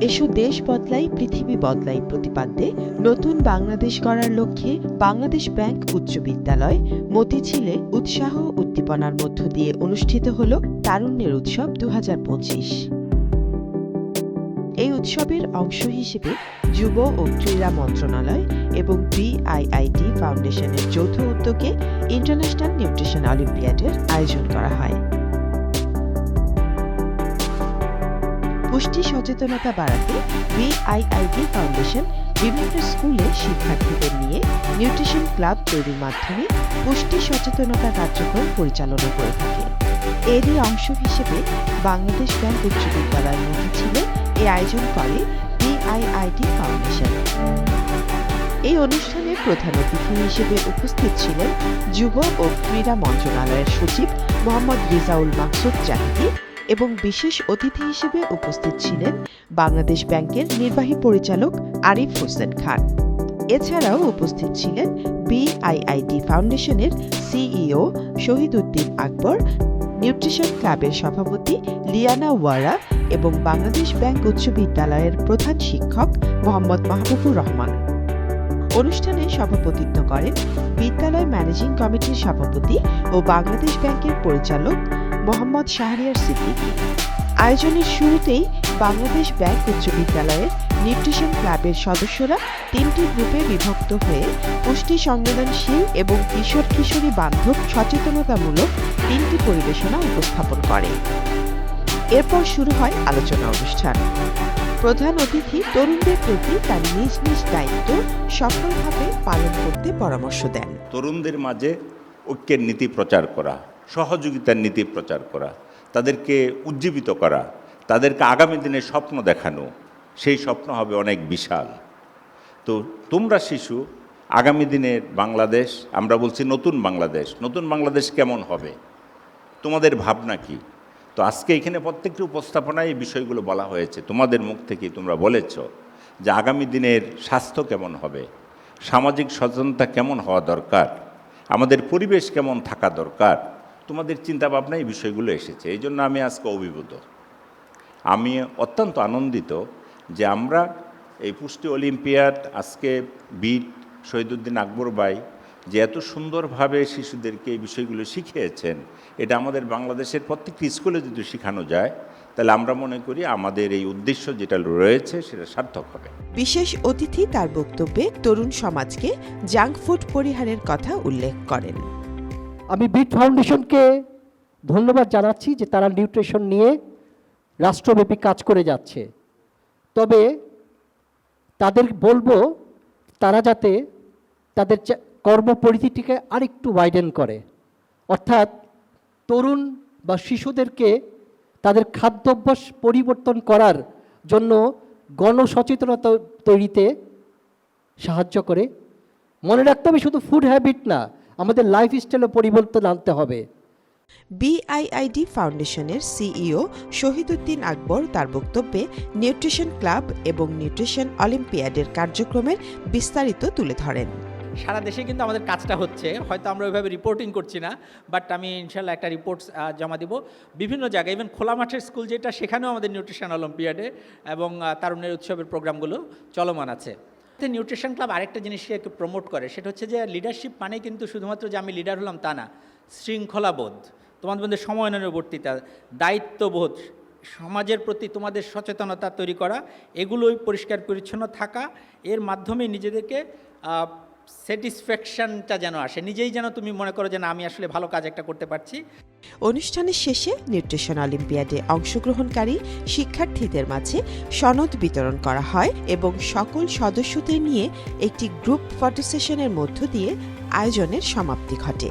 এসো দেশ বদলাই, পৃথিবী বদলাই প্রতিপাদ্যে নতুন বাংলাদেশ গড়ার লক্ষ্যে বাংলাদেশ ব্যাংক উচ্চ বিদ্যালয়। মতিঝিলে উৎসাহ উদ্দীপনার মধ্য দিয়ে অনুষ্ঠিত হল তারুণ্যের উৎসব দু হাজার পঁচিশ। এই উৎসবের অংশ হিসেবে যুব ও ক্রীড়া মন্ত্রণালয় এবং বিআইআইটি ফাউন্ডেশনের যৌথ উদ্যোগে ইন্টারন্যাশনাল নিউট্রিশন অলিম্পিয়াডের আয়োজন করা হয়। পুষ্টি সচেতনতা বাড়াতে বিআইআইটি ফাউন্ডেশন বিভিন্ন স্কুলে শিক্ষার্থীদের নিয়ে নিউট্রিশন ক্লাব তৈরির মাধ্যমে পুষ্টি সচেতনতা কার্যক্রম পরিচালনা করে থাকে। এরই অংশ হিসেবে বাংলাদেশ ব্যাংক উচ্চ বিদ্যালয় মতিঝিলে এই আয়োজন করে বিআইআইটি ফাউন্ডেশন। এই অনুষ্ঠানে প্রধান অতিথি হিসেবে উপস্থিত ছিলেন যুব ও ক্রীড়া মন্ত্রণালয়ের সচিব মোহাম্মদ রিজাউল মাকসুদ জাহিদি এবং বিশেষ অতিথি হিসেবে উপস্থিত ছিলেন বাংলাদেশ ব্যাংকের নির্বাহী পরিচালক আরিফ হোসেন খান। এছাড়াও উপস্থিত ছিলেন বিআইআইটি ফাউন্ডেশনের সিইও শহীদ উদ্দিন আকবর, নিউট্রিশন ক্লাবের সভাপতি লিয়ানা ওয়ারা এবং বাংলাদেশ ব্যাংক উচ্চ বিদ্যালয়ের প্রধান শিক্ষক মোহাম্মদ মাহবুবুর রহমান। অনুষ্ঠানে সভাপতিত্ব করেন বিদ্যালয় ম্যানেজিং কমিটির সভাপতি ও বাংলাদেশ ব্যাংকের পরিচালক মোহাম্মদ শাহরিয়ার সিদ্দিকী। আয়োজনের শুরুতেই বাংলাদেশ ব্যাংক উচ্চ বিদ্যালয়ের নিউট্রিশন ক্লাবের সদস্যরা তিনটি গ্রুপে বিভক্ত হয়ে পুষ্টি সংবেদনশীল এবং কিশোর কিশোরী বান্ধব সচেতনতামূলক তিনটি পরিবেশনা উপস্থাপন করে। এরপর শুরু হয় আলোচনা অনুষ্ঠান। প্রধান অতিথি তরুণদের প্রতি তার নিজ নিজ দায়িত্ব সফলভাবে পালন করতে পরামর্শ দেন। তরুণদের মাঝে ঐক্যের নীতি প্রচার করা, সহযোগিতার নীতি প্রচার করা, তাদেরকে উজ্জীবিত করা, তাদেরকে আগামী দিনের স্বপ্ন দেখানো, সেই স্বপ্ন হবে অনেক বিশাল। তো তোমরা শিশু, আগামী দিনের বাংলাদেশ, আমরা বলছি নতুন বাংলাদেশ নতুন বাংলাদেশ কেমন হবে? তোমাদের ভাবনা কি? তো আজকে এখানে প্রত্যেকটি উপস্থাপনায় এই বিষয়গুলো বলা হয়েছে। তোমাদের মুখ থেকে তোমরা বলেছ যে আগামী দিনের স্বাস্থ্য কেমন হবে, সামাজিক সচেতনতা কেমন হওয়া দরকার, আমাদের পরিবেশ কেমন থাকা দরকার, তোমাদের চিন্তাভাবনা এই বিষয়গুলো এসেছে। এই জন্য আমি আজকে অভিভূত। আমি অত্যন্ত আনন্দিত যে আমরা এই পুষ্টি অলিম্পিয়াড, আজকে বিট শহীদুদ্দিন আকবর ভাই যে এত সুন্দরভাবে শিশুদেরকে এই বিষয়গুলো শিখিয়েছেন এটা আমাদের বাংলাদেশের প্রত্যেকটি স্কুলে যদি শেখানো যায় তাহলে আমরা মনে করি আমাদের এই উদ্দেশ্য যেটা রয়েছে সেটা সার্থক হবে। বিশেষ অতিথি তার বক্তব্যে তরুণ সমাজকে জাঙ্ক ফুড পরিহারের কথা উল্লেখ করেন। আমি বিট ফাউন্ডেশনকে ধন্যবাদ জানাচ্ছি যে তারা নিউট্রিশন নিয়ে রাষ্ট্রব্যাপী কাজ করে যাচ্ছে। তবে তাদের বলব তারা যাতে তাদের চা- কর্মপরিধিটিকে আরেকটু ওয়াইডেন করে। অর্থাৎ তরুণ বা শিশুদেরকে তাদের খাদ্যাভ্যাস পরিবর্তন করার জন্য গণসচেতনতা তৈরিতে সাহায্য করে। মনে রাখতে হবে শুধু ফুড হ্যাবিট না, আমাদের লাইফ স্টাইলে পরিবর্তন আনতে হবে। বিআইআইডি ফাউন্ডেশনের সিইও শহীদুদ্দিন আকবর তার বক্তব্যে নিউট্রিশন ক্লাব এবং নিউট্রিশন অলিম্পিয়াডের কার্যক্রমের বিস্তারিত তুলে ধরেন। সারা দেশে কিন্তু আমাদের কাজটা হচ্ছে। হয়তো আমরা ওইভাবে রিপোর্টিং করছি না বাট আমি ইনশাল্লাহ একটা রিপোর্ট জমা দিব। বিভিন্ন জায়গায় ইভেন খোলা মাঠের স্কুল যেটা, সেখানেও আমাদের নিউট্রিশন অলিম্পিয়াডে এবং তারুণ্যের উৎসবের প্রোগ্রামগুলো চলমান আছে। নিউট্রিশন ক্লাব আরেকটা জিনিসকে প্রমোট করে, সেটা হচ্ছে যে লিডারশিপ মানে কিন্তু শুধুমাত্র যে আমি লিডার হলাম তা না, শৃঙ্খলাবোধ। তোমাদের মধ্যে সময়ানুবর্তিতা দায়িত্ববোধ, সমাজের প্রতি তোমাদের সচেতনতা তৈরি করা, এগুলোই পরিষ্কার পরিচ্ছন্ন থাকা। এর মাধ্যমে নিজেদেরকে স্যাটিসফ্যাকশনটা যেন আসে। নিজেই যেন তুমি মনে করো যে না, আমি আসলে ভালো কাজ একটা করতে পারছি। অনুষ্ঠানের শেষে নিউট্রিশন অলিম্পিয়াডে অংশগ্রহণকারী শিক্ষার্থীদের মাঝে সনদ বিতরণ করা হয় এবং সকল সদস্যদের নিয়ে একটি গ্রুপ ফটো সেশনের মধ্য দিয়ে আয়োজনের সমাপ্তি ঘটে।